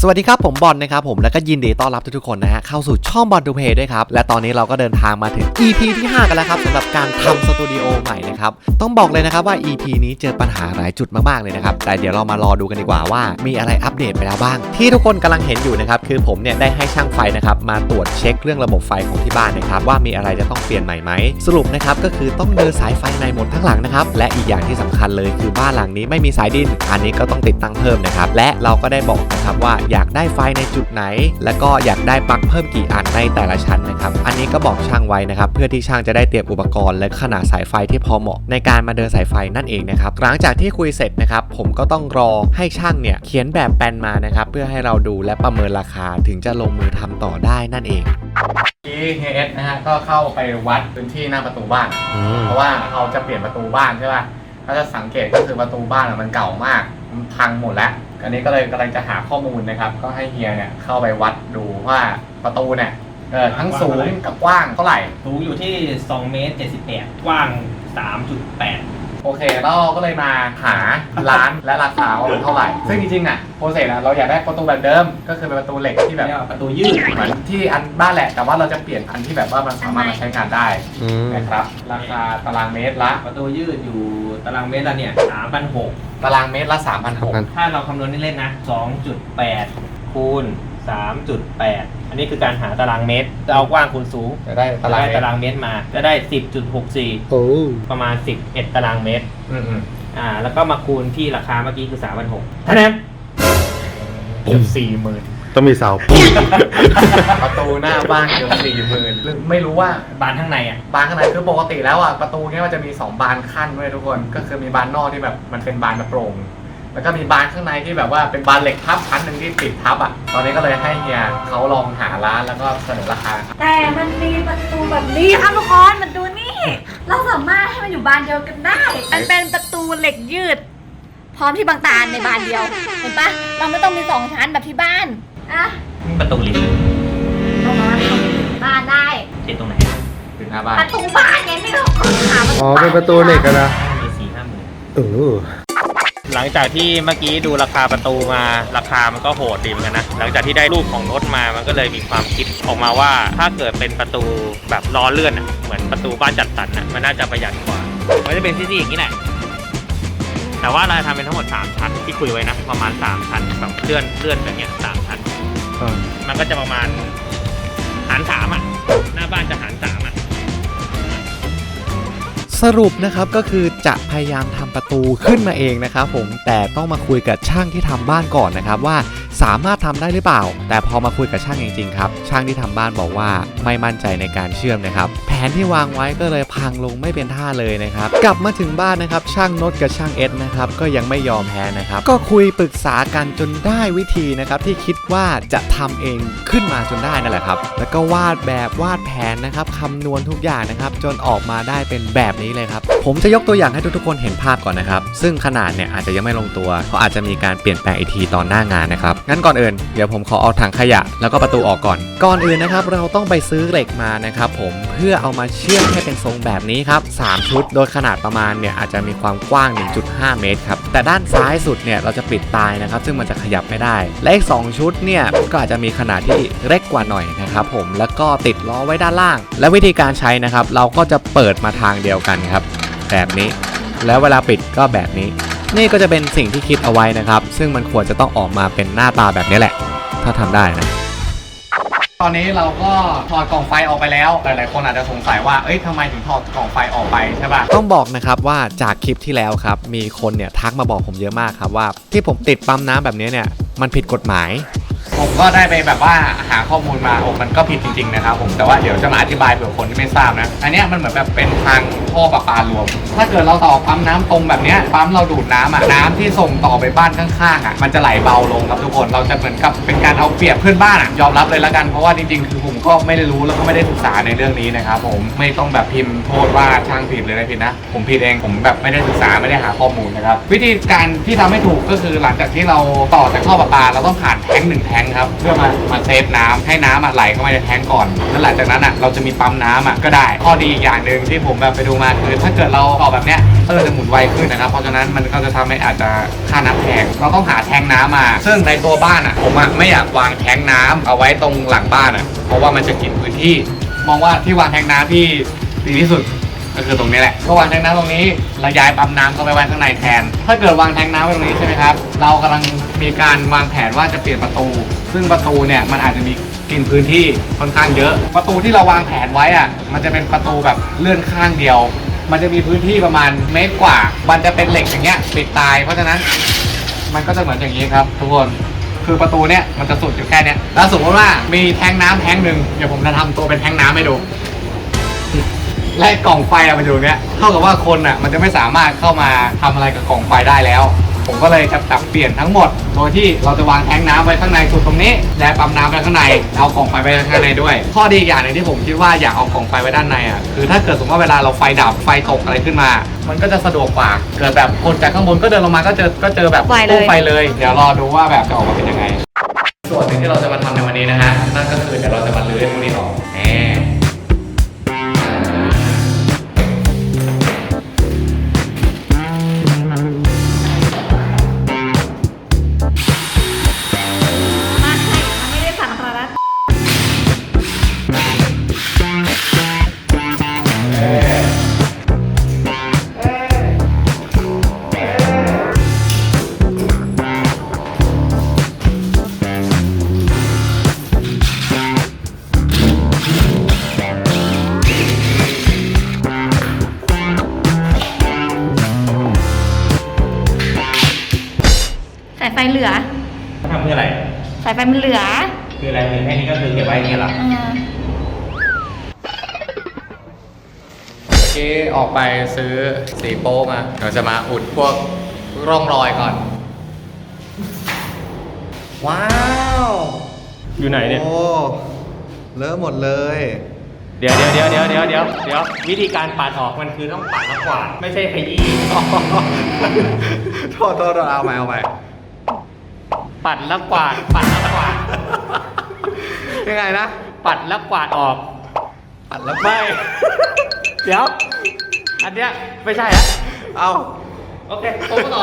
สวัสดีครับผมบอลนะครับผมแล้วก็ยินดีต้อนรับทุกๆคนนะฮะเข้าสู่ช่องบอลดูเพย์ด้วยครับ และตอนนี้เราก็เดินทางมาถึง EP ที่5 กันแล้วครับสำหรับการทำสตูดิโอใหม่นะครับ ต้องบอกเลยนะครับว่า EP นี้เจอปัญหาหลายจุดมากๆเลยนะครับ แต่เดี๋ยวเรามารอดูกันดีกว่าว่ามีอะไรอัปเดตไปแล้วบ้าง ที่ทุกคนกำลังเห็นอยู่นะครับคือผมเนี่ยได้ให้ช่างไฟนะครับมาตรวจเช็คเรื่องระบบไฟของที่บ้านนะครับว่ามีอะไรจะต้องเปลี่ยนใหม่ไหมสรุปนะครับก็คือต้องเดินสายไฟในหมดทั้งหลังนะครับและอีกอย่างที่สำคัญเลยคือบ้านหลังนี้ไม่มีสายดิน อันนี้ก็ต้องติดตั้งเพิ่มนะครับและเราก็ได้บอกนะครับว่าอยากได้ไฟในจุดไหน แล้วก็อยากได้ปลั๊กเพิ่มกี่อันในแต่ละชั้นนะครับ อันนี้ก็บอกช่างไว้นะครับ เพื่อที่ช่างจะได้เตรียมอุปกรณ์และขนาดสายไฟที่พอเหมาะ ในการมาเดินสายไฟนั่นเองนะครับ หลังจากที่คุยเสร็จนะครับ ผมก็ต้องรอให้ช่างเนี่ยเขียนแบบแปลนมานะครับ เพื่อให้เราดูและประเมินราคาถึงจะลงมือทำต่อได้นั่นเองที่เฮดนะฮะก็เข้าไปวัดพื้นที่หน้าประตูบ้าน เพราะว่าเขาจะเปลี่ยนประตูบ้านใช่ป่ะถ้าจะสังเกตก็คือประตูบ้านอะมันเก่ามากมัน พังหมดแล้วอันนี้ก็เลยกำลังจะหาข้อมูลนะครับ ก็ให้เฮียเนี่ยเข้าไปวัดดูว่าประตูเนี่ยเออทั้งสูงกับกว้างเท่าไหร่ สูงอยู่ที่2เมตร78กว้าง 3.8 โอเคแล้วเราก็เลยมาหาร้านและราคาว่ามันเท่าไหร่ ซึ่งจริงๆอะโปรเซสอะเราอยากได้ประตูแบบเดิม ก็คือเป็นประตูเหล็กที่แบบเรียกว่าประตูยืดเหมือนที่อันบ้านแหละ แต่ว่าเราจะเปลี่ยนอันที่แบบว่ามันสามารถมาใช้งานได้นะครับ ราคาตารางเมตรละ ประตูยืดอยู่ตารางเมตรละเนี่ย3,600ตารางเมตรละ3,600 ถ้าเราคำนวณเล่นๆนะ2.8คูณ 3.8 อันนี้คือการหาตารางเมตรจะเอากว้างคูณสูงจะได้ตารางได้เมตรตารางเมตรมา จะได้ 10.64 โอ้ประมาณ 11 ตารางเมตร อืมอืมอ่า แล้วก็มาคูณที่ราคาเมื่อกี้คือ3,600เท่านั้นเกือบสี่หมื่นต้องมีเสา ประตูหน้าบ้านเกือบสี่หมื่นไม่รู้ว่า บานข้างในอะ บานข้างในคือปกติแล้วอะประตูเนี้ยมันจะมี 2 บานขั้นด้วยทุกคน ก็คือมีบานนอกที่แบบมันเป็นบานแบบโปร่ง แล้วก็มีบานข้างในที่แบบว่าเป็นบานเหล็กทับชั้นหนึ่งที่ปิดทับอะ ตอนนี้ก็เลยให้เฮียเขาลองหาร้านแล้วก็เสนอราคาแต่มันมีประตูแบบนี้ครับทุกคนมันดูนี่ เราสามารถให้มันอยู่บานเดียวกันได้ มันเป็นประตูเหล็กยืด พร้อมที่บางตาในบานเดียว เห็นปะเราไม่ต้องมีสองชั้นแบบที่บ้านอะประตูลิฟต์เรามาทำบ้านได้ ติดตรงไหนถึงหน้าบ้านประตูบ้านไงไม่ต้องหาประตูอ๋อ เป็นประตูเหล็กอะนะมีสี่ห้าหมื่นเออ หลังจากที่เมื่อกี้ดูราคาประตูมาราคามันก็โหดดีเหมือนกันนะ หลังจากที่ได้รูปของรถมามันก็เลยมีความคิดออกมาว่า ถ้าเกิดเป็นประตูแบบล้อเลื่อนอะเหมือนประตูบ้านจัดสรรอะมันน่าจะประหยัดกว่ามันจะเป็นที่ที่อย่างนี้แหละแต่ว่าเราจะทำเป็นทั้งหมด 3 ชั้นที่คุยไว้นะ ประมาณ 3 ชั้นแบบเลื่อนเลื่อนแบบเนี้ยสามชั้นอ่ามันก็จะประมาณหารสามอะ หน้าบ้านจะหารสามอะสรุปนะครับก็คือจะพยายามทำประตูขึ้นมาเองนะครับผมแต่ต้องมาคุยกับช่างที่ทำบ้านก่อนนะครับว่าสามารถทำได้หรือเปล่า แต่พอมาคุยกับช่างจริงๆครับ ช่างที่ทำบ้านบอกว่าไม่มั่นใจในการเชื่อมนะครับ แผนที่วางไว้ก็เลยพังลงไม่เป็นท่าเลยนะครับ กลับมาถึงบ้านนะครับ ช่างนดกับช่างเอสนะครับก็ยังไม่ยอมแพ้นะครับ ก็คุยปรึกษากันจนได้วิธีนะครับที่คิดว่าจะทำเองขึ้นมาจนได้นั่นแหละครับ แล้วก็วาดแบบวาดแผนนะครับคำนวณทุกอย่างนะครับ จนออกมาได้เป็นแบบนี้เลยครับ ผมจะยกตัวอย่างให้ทุกๆคนเห็นภาพก่อนนะครับ ซึ่งขนาดเนี่ยอาจจะยังไม่ลงตัวเพราะอาจจะมีการเปลี่ยนแปลงอีกทีตอนหน้างานนะครับงั้นก่อนอื่นเดี๋ยวผมขอเอาถังขยะแล้วก็ประตูออกก่อน ก่อนอื่นนะครับเราต้องไปซื้อเหล็กมานะครับผมเพื่อเอามาเชื่อมให้เป็นทรงแบบนี้ครับ3ชุดโดยขนาดประมาณเนี่ยอาจจะมีความกว้าง 1.5 เมตรครับแต่ด้านซ้ายสุดเนี่ยเราจะปิดตายนะครับ ซึ่งมันจะขยับไม่ได้ และอีก 2 ชุดเนี่ยก็อาจจะมีขนาดที่เล็กกว่าหน่อยนะครับผมแล้วก็ติดล้อไว้ด้านล่าง และวิธีการใช้นะครับ เราก็จะเปิดมาทางเดียวกันครับ แบบนี้ แล้วเวลาปิดก็แบบนี้ นี่ก็จะเป็นสิ่งที่คิดเอาไว้นะครับ ซึ่งมันควรจะต้องออกมาเป็นหน้าตาแบบนี้แหละ ถ้าทำได้นะ ตอนนี้เราก็ถอดกล่องไฟออกไปแล้ว หลายๆคนอาจจะสงสัยว่า เอ้ยทำไมถึงถอดกล่องไฟออกไปใช่ป่ะ ต้องบอกนะครับว่าจากคลิปที่แล้วครับ มีคนเนี่ยทักมาบอกผมเยอะมากครับว่า ที่ผมติดปั๊มน้ำแบบนี้เนี่ยมันผิดกฎหมาย ผมก็ได้ไปแบบว่าหาข้อมูลมาโอ้มันก็ผิดจริงๆนะครับผมแต่ว่าเดี๋ยวจะมาอธิบายเผื่อคนที่ไม่ทราบนะ อันเนี้ยมันเหมือนแบบเป็นทางท่อประปารวม ถ้าเกิดเราต่อปั๊มน้ำตรงแบบเนี้ยปั๊มเราดูดน้ำอะน้ำที่ส่งต่อไปบ้านข้างๆอะมันจะไหลเบาลงครับทุกคนเราจะเหมือนกับเป็นการเอาเปรียบเพื่อนบ้านอะยอมรับเลยละกันเพราะว่าจริงๆคือผมก็ไม่ได้รู้แล้วก็ไม่ได้ศึกษาในเรื่องนี้นะครับผมไม่ต้องแบบพิมพ์โทษว่าช่างผิดเลยอะไรผิดนะ ผมผิดเองผมแบบไม่ได้ศึกษาไม่ได้หาข้อมูลนะครับวิธีการที่ทำให้ถูกก็คือหลังจากที่เราต่อจากท่อประปาเราต้องผ่านแท้งหนึ่งแท้งค์ครับเพื่อมามาเซฟน้ำให้น้ำอะไหลเข้ามาในแทงก์ก่อนแล้วหลังจากนั้นอะเราจะมีปั๊มน้ำอะก็ได้ข้อดีอีกอย่างหนึ่งที่ผมแบบไปดูมาคือ ถ้าเกิดเราออกแบบเนี้ยเออจะหมุนไวขึ้นนะครับเพราะฉะนั้นมันก็จะทำให้อาจจะค่าน้ำแพงเราต้องหาแทงน้ำมา ซึ่งในตัวบ้านอะผมอะไม่อยากวางแทงน้ำเอาไว้ตรงหลังบ้านอะเพราะว่ามันจะกินพื้นที่ มองว่าที่วางแทงน้ำที่ดีที่สุด ก็คือตรงนี้แหละก็วางแทงน้ำตรงนี้เราย้ายปั๊มน้ำเข้าไปไว้ข้างในแทน ถ้าเกิดวางแทงน้ำไว้ตรงนี้ใช่ไหมครับ เรากำลังมีการวางแผนว่าจะเปลี่ยนประตู ซึ่งประตูเนี่ยมันอาจจะมีกินพื้นที่ค่อนข้างเยอะ ประตูที่เราวางแผนไว้อะมันจะเป็นประตูแบบเลื่อนข้างเดียว มันจะมีพื้นที่ประมาณเมตรกว่า มันจะเป็นเหล็กอย่างเงี้ยปิดตาย เพราะฉะนั้นมันก็จะเหมือนอย่างนี้ครับ ทุกคน คือประตูเนี่ยมันจะสุดอยู่แค่เนี้ยแล้วสมมติว่ามีแทงน้ำแทงหนึ่งเดี๋ยวผมจะทำตัวเป็นแทงน้ำให้ดู และกล่องไฟอะมันอยู่ตรงเนี้ยเท่ากับว่าคนอะมันจะไม่สามารถเข้ามาทำอะไรกับกล่องไฟได้แล้ว ผมก็เลยจะปรับเปลี่ยนทั้งหมด โดยที่เราจะวางแทงน้ำไว้ข้างในสุดตรงนี้ และปั๊มน้ำไว้ข้างใน เอากล่องไฟไว้ข้างในด้วย ข้อดีอีกอย่างหนึ่งที่ผมคิดว่าอยากเอากล่องไฟไว้ด้านในอะคือถ้าเกิดสมมติว่าเวลาเราไฟดับไฟตกอะไรขึ้นมา มันก็จะสะดวกกว่า เกิดแบบคนจากข้างบนก็เดินลงมาก็เจอก็เจอแบบไฟเลย ตู้ไฟเลย เดี๋ยวรอดูว่าแบบจะออกมาเป็นยังไง ส่วนหนึ่งที่เราจะมาทำในวันนี้นะฮะนั่นก็คือเดี๋ยวเราจะมาลื้อพวกนี้ออก เหลือทำเพื่ออะไร สายไฟมันเหลือ คืออะไรคือแค่นี้ก็คือเก็บไว้อย่างเงี้ยเหรอ อ่า เมื่อกี้ออกไปซื้อสีโป๊มาเดี๋ยวจะมาอุดพวกร่องรอยก่อน ว้าวอยู่ไหนเนี่ย โอ้เลอะหมดเลย เดี๋ยวเดี๋ยวเดี๋ยวเดี๋ยวเดี๋ยวเดี๋ยวเดี๋ยววิธีการปัดออกมันคือต้องปัดแล้วกวาดไม่ใช่ขยี้ โทษโทษโทษเอาใหม่เอาใหม่ ปัดแล้วกวาด ปัดแล้วกวาด ยังไงนะ ปัดแล้วกวาดออก ปัดแล้วไม่ เดี๋ยว อันเนี้ยไม่ใช่ฮะเอาโอเคผมต่อ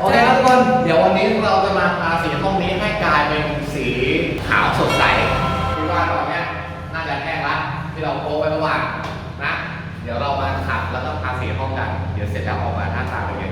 โอเคครับทุกคนเดี๋ยววันนี้เราจะมาทาสีห้องนี้ให้กลายเป็นสีขาวสดใสคิดว่าตอนนี้น่าจะแห้งละที่เราโพสไว้เมื่อวานนะ เดี๋ยวเรามาขัดแล้วก็ทาสีห้องกัน เดี๋ยวเสร็จแล้วออกมาหน้าตาเป็นยังไง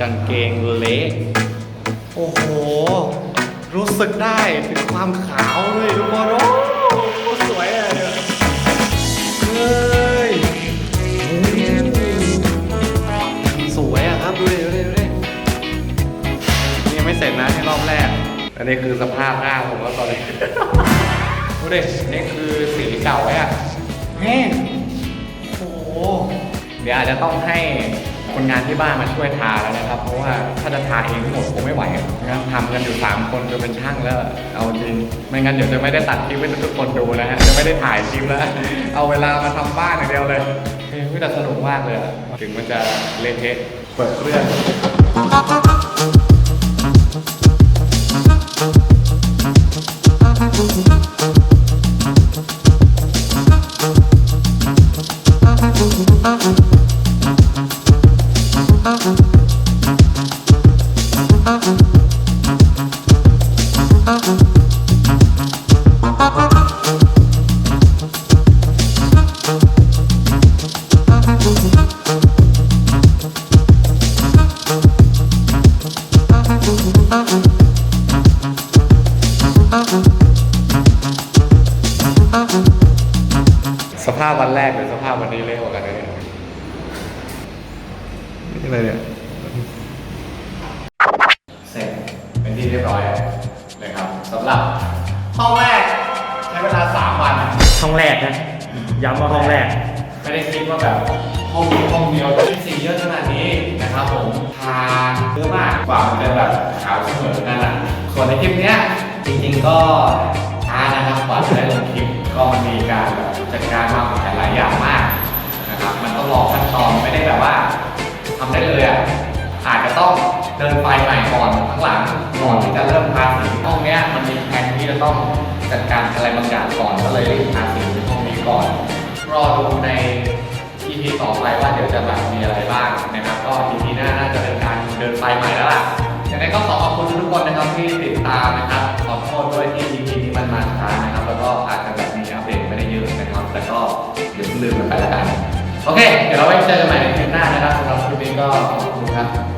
กางเกงเละโอ้โห รู้สึกได้ถึงความขาวเลยทุกคนโอ้โหสวยอะเนี่ยเฮ้ยสวยอะครับดูดิดูดิดูดินี่ยังไม่เสร็จนะที่รอบแรก อันนี้คือสภาพหน้าผมแล้วตอนนี้ ดูดินี่คือสีเก่าอะแห้งโอ้โห เดี๋ยวอาจจะต้องให้ คนงานที่บ้านมาช่วยทาแล้วนะครับ เพราะว่าถ้าจะทาเองทั้งหมดคงไม่ไหวนะครับทำกันอยู่ 3 คนจนเป็นช่างแล้ว เอาจริง ไม่งั้นเดี๋ยวจะไม่ได้ตัดคลิปให้ทุกคนดูนะฮะ จะไม่ได้ถ่ายคลิปแล้ว เอาเวลามาทำบ้านอย่างเดียวเลยเฮ้ยแต่สนุกมากเลย ถึงมันจะเละเทะ เปิดเรื่อง อะไรเนี่ยเสร็จเป็นที่เรียบร้อยนะครับสำหรับห้องแรกใช้เวลา 3 วัน ห้องแรกนะย้ำว่าห้องแรก ไม่ได้คิดว่าแบบห้องนี้ห้องเดียวจะมีสีเยอะขนาดนี้นะครับผมทาเยอะมากกว่ามันจะแบบขาวเสมอกันอะส่วนในคลิปเนี้ยจริงๆก็ช้านะครับกว่าจะได้ลงคลิปก็มันมีการแบบจัดการวางแผนหลายอย่างมากนะครับมันต้องรอขั้นตอนไม่ได้แบบว่า ทำได้เลยอะอาจจะต้องเดินไปใหม่ก่อนข้างหลังก่อนที่จะเริ่มทาสีห้องเนี้ยมันมีแผนที่จะต้องจัดการอะไรบางอย่างก่อนก็เลยรีบทาสีในห้องนี้ก่อนรอดูใน EP ต่อไปว่าเดี๋ยวจะแบบมีอะไรบ้างนะครับ ก็ EP หน้าน่าจะเป็นการเดินไปใหม่แล้วล่ะยังไงก็ขอขอบคุณทุกคนนะครับที่ โอเค เดี๋ยวเราไว้เจอกันใหม่ในคลิปหน้านะครับสำหรับคลิปนี้ก็ขอบคุณครับ